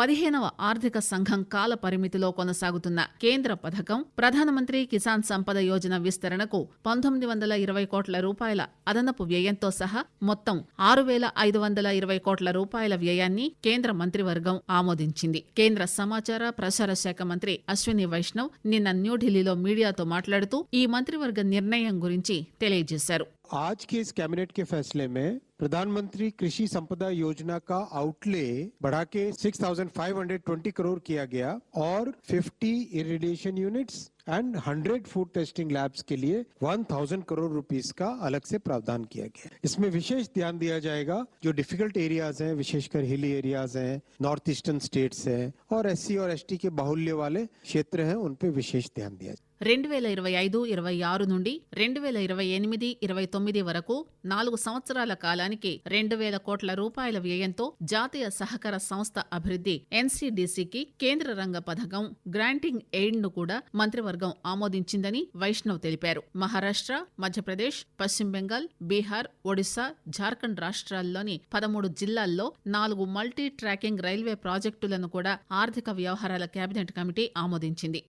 పదిహేనవ ఆర్థిక సంఘం కాల పరిమితిలో కొనసాగుతున్న కేంద్ర పథకం ప్రధానమంత్రి కిసాన్ సంపద యోజన విస్తరణకు పంతొమ్మిది వందల ఇరవై కోట్ల రూపాయల అదనపు వ్యయంతో సహా మొత్తం ఆరు వేల ఐదు వందల ఇరవై కోట్ల రూపాయల వ్యయాన్ని కేంద్ర మంత్రివర్గం ఆమోదించింది. కేంద్ర సమాచార ప్రసార శాఖ మంత్రి అశ్విని వైష్ణవ్ నిన్న న్యూఢిల్లీలో మీడియాతో మాట్లాడుతూ ఈ మంత్రివర్గ నిర్ణయం గురించి తెలియజేశారు. आज के इस कैबिनेट के फैसले में प्रधानमंत्री कृषि संपदा योजना का आउटले बढ़ा के 6,520 करोड़ किया गया और 50 irradiation units and 100 food testing labs के लिए 1,000 करोड़ रुपीस का अलग से प्रावधान किया गया। इसमें विशेष ध्यान दिया जाएगा जो डिफ़िकल्ट एरियाज़ हैं विशेषकर हिली एरियाज़ हैं नॉर्थ ईस्टर्न स्टेट्स हैं और एससी और एसटी के बाहुल्य वाले क्षेत्र हैं उन पे विशेष ध्यान दिया जाए రెండు వేల ఇరవై ఐదు ఇరవై ఆరు నుండి రెండు వేల ఇరవై ఎనిమిది ఇరవై తొమ్మిది వరకు నాలుగు సంవత్సరాల కాలానికి రెండు వేల కోట్ల రూపాయల వ్యయంతో జాతీయ సహకార సంస్థ అభివృద్ధి ఎన్సీడీసీకి కేంద్ర రంగ పథకం గ్రాంటింగ్ ఎయిడ్ను కూడా మంత్రివర్గం ఆమోదించిందని వైష్ణవ్ తెలిపారు. మహారాష్ట్ర మధ్యప్రదేశ్ పశ్చిమ బెంగాల్ బీహార్ ఒడిశా జార్ఖండ్ రాష్ట్రాల్లోని పదమూడు జిల్లాల్లో నాలుగు మల్టీ ట్రాకింగ్ రైల్వే ప్రాజెక్టులను కూడా ఆర్థిక వ్యవహారాల కేబినెట్ కమిటీ ఆమోదించింది.